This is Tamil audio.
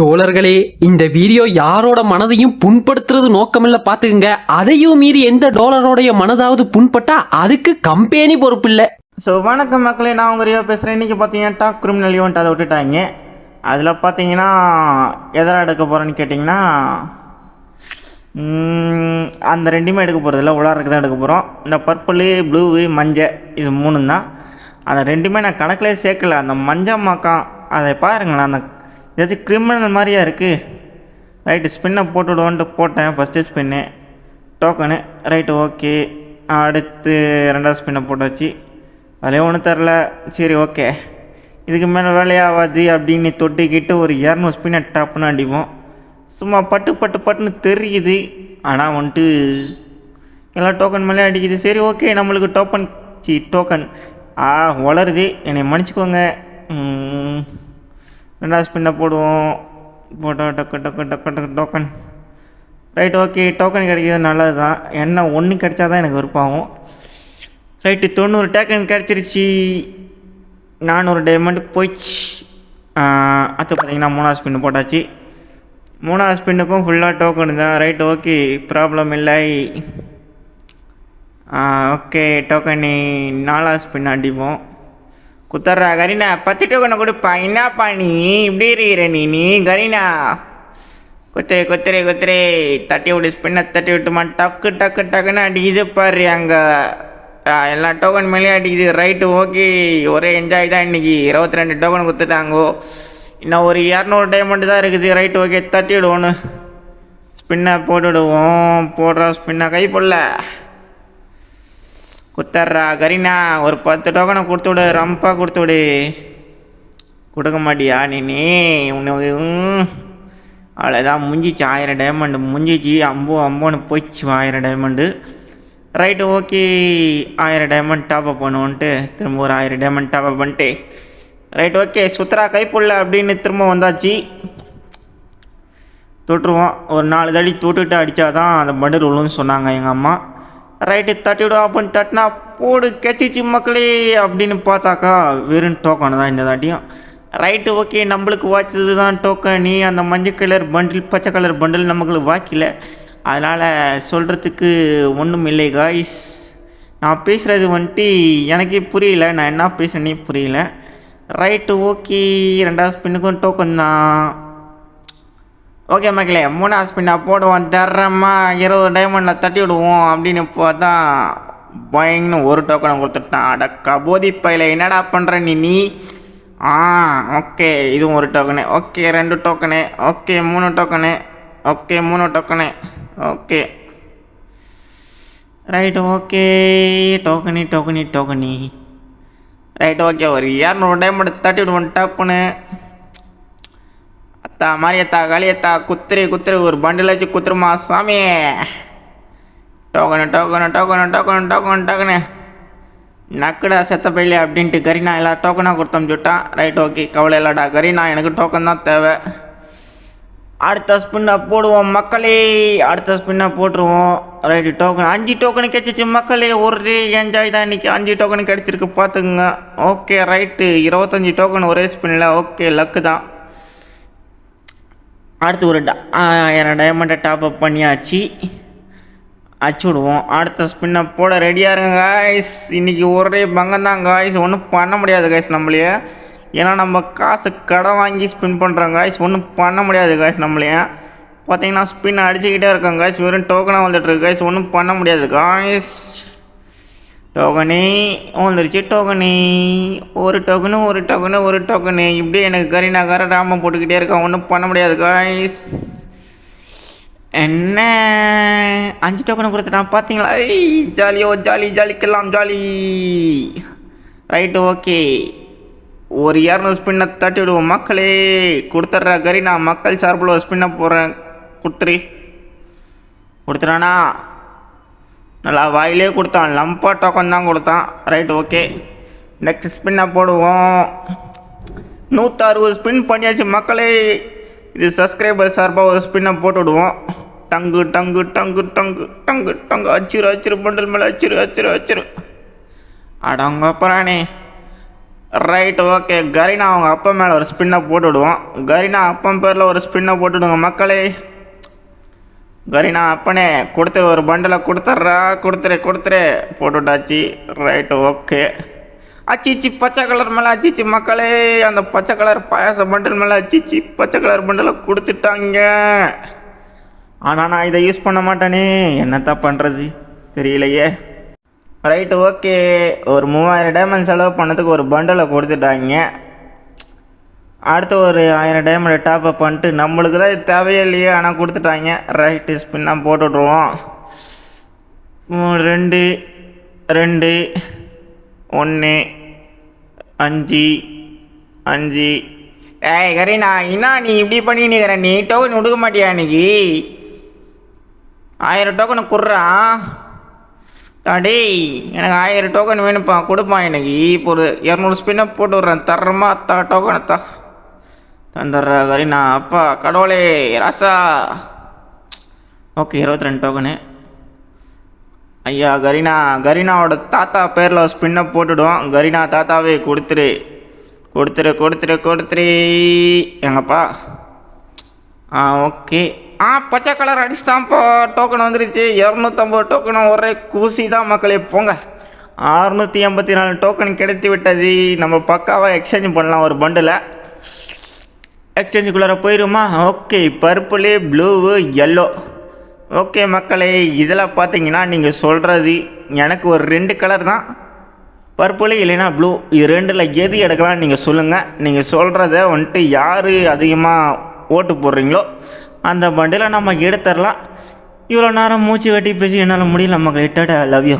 டோலர்களே இந்த வீடியோ யாரோட மனதையும் புண்படுத்துறது நோக்கமில்ல பாத்துக்குங்க. அதையும் மீறி எந்த டோலரோடைய மனதாவது புண்பட்டா அதுக்கு கம்பெனி பொறுப்பில்லை. ஸோ வணக்கம் மக்களே நான் உங்கள் ரியோ பேசுகிறேன் இன்றைக்கி பார்த்தீங்கன்னா டாப் கிரிமினல் ஈவெண்ட் அதை விட்டுட்டாங்க. அதில் பார்த்தீங்கன்னா எதில் எடுக்க போகிறேன்னு கேட்டிங்கன்னா அந்த ரெண்டுமே எடுக்க போகிறதில்ல உலாருக்கு தான் எடுக்க போகிறோம் இந்த பர்பிள் ப்ளூ மஞ்சள் இது மூணு தான் அந்த ரெண்டுமே நான் கணக்கிலே சேர்க்கல. அந்த மஞ்சள் மாக்கான் அதை பாருங்களேன். அந்த ஏதாச்சும் கிரிமினல் மாதிரியா இருக்குது ரைட்டு ஸ்பின்னை போட்டுவிடுவோன்ட்டு போட்டேன். First spin token right okay அடுத்து ரெண்டாவது ஸ்பின்னை போட்டாச்சு. அதிலே ஒன்றும் தரல சரி ஓகே இதுக்கு மேலே வேலையாகாது அப்படின்னு தொட்டிக்கிட்டு ஒரு இரநூறு ஸ்பின்னை டப்புன்னு அடிப்போம் சும்மா பட்டு பட்டு பட்டுன்னு தெரியுது. ஆனால் வந்துட்டு எல்லா டோக்கன் மேலே அடிக்குது. சரி ஓகே நம்மளுக்கு டோக்கன் சி டோக்கன் ஆ வளருது. என்னை மன்னிச்சுக்கோங்க. ரெண்டாவது ஸ்பின்னை போடுவோம். போட்டோ டக்கு டக்கு டக்கு டக்கு டோக்கன் ரைட் ஓகே டோக்கன் கிடைக்கிறது நல்லது தான் என்ன ஒன்று கிடைச்சா தான் எனக்கு விருப்பமாகும். ரைட்டு தொண்ணூறு டோக்கன் கிடச்சிருச்சு. நானூறு டைமண்ட் போயிடுச்சு அது பார்த்தீங்கன்னா மூணாவது ஸ்பின்னு போட்டாச்சு. மூணாவது ஸ்பின்னுக்கும் ஃபுல்லாக டோக்கன் தான். ரைட் ஓகே ப்ராப்ளம் இல்லை. ஓகே டோக்கன் நாலாவது ஸ்பின் அடிப்போம். குத்தர்றா கரீனா பத்து டோக்கனை கொடுப்பா. என்னப்பா நீ? இப்படி இருக்கிற நீ நீ கரீனா. குத்துரு குத்துரு குத்துரு தட்டி விட்டு ஸ்பின்னை தட்டி விட்டுமா டக்கு டக்கு டக்குன்னு அடிக்குது பாரு அங்கே. எல்லா டோக்கன் மேலேயும் அடிக்குது. ரைட்டு ஓகே ஒரே என்ஜாய் தான் இன்னைக்கு. இருபத்தி ரெண்டு டோக்கன் கொடுத்துட்டாங்கோ இன்னும் ஒரு இரநூறு டைமண்ட் தான் இருக்குது. ரைட்டு ஓகே தட்டி விடுவோன்னு. ஸ்பின்னை போட்டு விடுவோம் போடுறோம் ஸ்பின்னை கை போடல. குத்தர்றா கரீனா ஒரு பத்து டோக்கனை கொடுத்து விடு ரம்பா கொடுத்து விடு கொடுக்க மாட்டியா நீ நீ ம். அவ்வளோதான் முஞ்சிச்சு ஆயிரம் டைமண்டு முஞ்சிச்சு அம்போ அம்போன்னு போயிடுச்சு ஆயிரம் டைமண்டு ரைட்டு ஓகே ஆயிரம் டைமண்ட் டாப்அப் பண்ணுவோன்ட்டு திரும்ப ஒரு ஆயிரம் டைமண்ட் டாப்அப் பண்ணிட்டு. ரைட் ஓகே சுத்தரா கைப்புள்ள அப்படின்னு திரும்ப வந்தாச்சு. தொட்டுருவோம். ஒரு நாலு தடி தொட்டுக்கிட்டு அடித்தாதான் அந்த பண்டில் விழுன்னு சொன்னாங்க எங்கள் அம்மா. ரைட்டு தட்டிவிடும் அப்படின்னு தட்டினா போடு கெச்சிச்சு மக்களே அப்படின்னு பார்த்தாக்கா வெறும் டோக்கன் தான் இந்த தாட்டியும். ரைட்டு ஓகே நம்மளுக்கு வாய்ச்சது தான் டோக்கன் நீ அந்த மஞ்சள் கலர் பண்டில் பச்சை கலர் பண்டில் நம்மளுக்கு வாய்க்கல. அதனால் சொல்கிறதுக்கு ஒன்றும் இல்லை காய்ஸ் நான் பேசுகிறது வந்துட்டு எனக்கே புரியல. நான் என்ன பேசுகிறேனே புரியல. ரைட்டு ஓகே ரெண்டாவது ஸ்பின்னுக்கும் டோக்கன் தான். ஓகே மக்களே மூணாவது ஸ்பின்னா போடுவோம். தரமா இருபது டைமண்டில் தட்டி விடுவோம் அப்படின்னு பார்த்தா பயங்கன்னு ஒரு டோக்கனை கொடுத்துட்டான். அட கபோதி பையில என்னடா பண்ணுற நீ நீ? ஆ ஓகே இதுவும் ஒரு டோக்கனு ஓகே ரெண்டு டோக்கனு ஓகே மூணு டோக்கனு ஓகே மூணு token okay. Right okay. Token token token right okay ஒரு இரநூறு டைமண்ட் தட்டி விடுவோம் டப்புன்னு. தா மாரியத்தா காளியத்தா குத்துரு குத்துரு ஒரு பண்டிலாச்சு குத்துருமா சாமி? Token token token token token token. நக்குடா செத்த பையில அப்படின்ட்டு கரீனா எல்லா டோக்கனாக கொடுத்தோம் சொல்லிட்டான் ரைட் ஓகே கவலை இல்லைடா. கரீனா எனக்கு டோக்கன் தான் தேவை. அடுத்த ஸ்பின்னை போடுவோம் மக்களே. அடுத்த ஸ்பின்னை போட்டுருவோம். Right token. அஞ்சு டோக்கன் கிடைச்சிச்சு மக்களே. ஒரே என்ஜாய் தான் இன்றைக்கி அஞ்சு டோக்கன் கிடச்சிருக்கு பார்த்துக்குங்க. Okay right. இருபத்தஞ்சி டோக்கன் ஒரே ஸ்பின்னில் ஓகே லக்கு தான். அடுத்து ஒரு ட- ஆயிரம் டைமண்டை டாப் அப் பண்ணியாச்சு. அச்சு விடுவோம். அடுத்த ஸ்பின்னை போட ரெடியாக இருங்க காய்ஸ் இன்றைக்கி ஒரே பங்கம் தான் காய்ஸ் ஒன்றும் பண்ண முடியாது காய்ஸ் நம்மளையே. ஏன்னா நம்ம காசு கடன் வாங்கி ஸ்பின் பண்ணுறோம் காய்ஸ் ஒன்றும் பண்ண முடியாது காய்ஸ் நம்மளையே. பார்த்தீங்கன்னா ஸ்பின் அடிச்சுக்கிட்டே இருக்கோம் காய்ஸ் வெறும் டோக்கனாக வந்துட்டுருக்கு காய்ஸ் ஒன்றும் பண்ண முடியாது காய்ஸ் டோகனே வந்துருச்சு டோகனே. ஒரு டோக்கனு ஒரு டோக்கனு ஒரு டோக்கனு இப்படியே எனக்கு கரீனாக்கார ராமம் போட்டுக்கிட்டே இருக்கான் ஒன்றும் பண்ண முடியாது காய்ஸ் என்ன? அஞ்சு டோக்கனை கொடுத்துட்டான் பார்த்தீங்களா ஐய் ஜாலியோ ஜாலி ஜாலிக்கெல்லாம் ஜாலி. Right okay. ஒரு இரநூறு ஸ்பின்னை தட்டி விடுவோம் மக்களே. கொடுத்துட்றா கரீனா மக்கள் சார்பில் ஒரு ஸ்பின்னை போடுறேன். கொடுத்துரு. கொடுத்துறானா நல்லா வாயிலே கொடுத்தான். லம்பா டோக்கன் தான் கொடுத்தான். ரைட் ஓகே நெக்ஸ்ட் ஸ்பின்னை போடுவோம். நூற்றறுபது ஸ்பின் பண்ணியாச்சு மக்களே. இது சப்ஸ்கிரைபர் சார்பாக ஒரு ஸ்பின்னை போட்டு விடுவோம். டங்கு டங்கு டங்கு டங்கு டங்கு டங்கு. அச்சிரு அச்சிரு பண்டல் மேலே அச்சிரு அச்சிரு அச்சிரு. அடங்க அப்புறானே ரைட் ஓகே கரீனா அவங்க அப்பா மேலே ஒரு ஸ்பின்னை போட்டு விடுவோம். கரீனா அப்பன் பேரில் ஒரு ஸ்பின்னை போட்டுவிடுங்க மக்களே. கரினா அப்பனே கொடுத்துரு ஒரு பண்டிலை கொடுத்துட்றா கொடுத்துரு கொடுத்துரு. போட்டுட்டாச்சு. ரைட்டு ஓகே அச்சிச்சி பச்சை கலர் மேலே அச்சிச்சி மக்களே. அந்த பச்சை கலர் பாயாச பண்டில் மேலே அச்சிச்சி பச்சை கலர் பண்டிலை கொடுத்துட்டாங்க. ஆனால் நான் இதை யூஸ் பண்ண மாட்டேனே. என்னத்தான் பண்ணுறது தெரியலையே. ரைட்டு ஓகே ஒரு மூவாயிரம் டைமண்ட் செலவு பண்ணதுக்கு ஒரு பண்டலை கொடுத்துட்டாங்க. அடுத்து ஒரு ஆயிரம் டைமண்ட் டாப்அப் பண்ணிட்டு நம்மளுக்கு தான் இது தேவையே இல்லையே ஆனால் கொடுத்துட்டாங்க. ரைட்டு ஸ்பின்னாக போட்டு விட்ருவோம் ரெண்டு ரெண்டு ஒன்று அஞ்சு அஞ்சு. ஏய் கரீனா என்ன நீ இப்படி பண்ணினுக்கிற நீ டோக்கன் கொடுக்க மாட்டியா இன்னைக்கு? ஆயிரம் டோக்கனை குடுறான் டேய் எனக்கு ஆயிரம் டோக்கன் வேணும்ப்பா கொடுப்பான் எனக்கு இப்போ ஒரு இரநூறு ஸ்பின்னை போட்டு விட்றேன். தரமா தா டோக்கனை தா. தந்துடுற கரீனா அப்பா கடவுளே ராசா. ஓகே இருபத்தி ரெண்டு டோக்கனு ஐயா கரீனா கரீனாவோட தாத்தா பேரில் ஒரு ஸ்பின்னை போட்டுடுவோம் கரீனா தாத்தாவே கொடுத்துரு. கொடுத்துரு கொடுத்துரு கொடுத்துரு. எங்கப்பா? ஆ ஓகே. ஆ பச்சை கலர் அடிச்சிட்டான்ப்பா. டோக்கன் வந்துருச்சு. இரநூத்தம்பது டோக்கன் ஒரே கூசி தான் மக்களே. போங்க. அறுநூற்றி எண்பத்தி நாலு டோக்கன் கிடைத்து விட்டது நம்ம பக்காவாக எக்ஸ்சேஞ்ச் பண்ணலாம் ஒரு பண்டில் எக்ஸ்சேஞ்சுக்குள்ளார போயிருமா? Okay purple blue yellow okay மக்களே இதில் பார்த்தீங்கன்னா நீங்கள் சொல்கிறது எனக்கு ஒரு ரெண்டு கலர் தான். பர்பிள் இல்லைன்னா ப்ளூ இது ரெண்டில் எது எடுக்கலாம் நீங்கள் சொல்லுங்கள் நீங்கள் சொல்கிறத வந்துட்டு யார் அதிகமாக ஓட்டு போடுறீங்களோ அந்த பண்டிலை நம்ம எடுத்துடலாம். இவ்வளோ நேரம் மூச்சு வெட்டி பேசி என்னால் முடியல மக்களே. Tata love you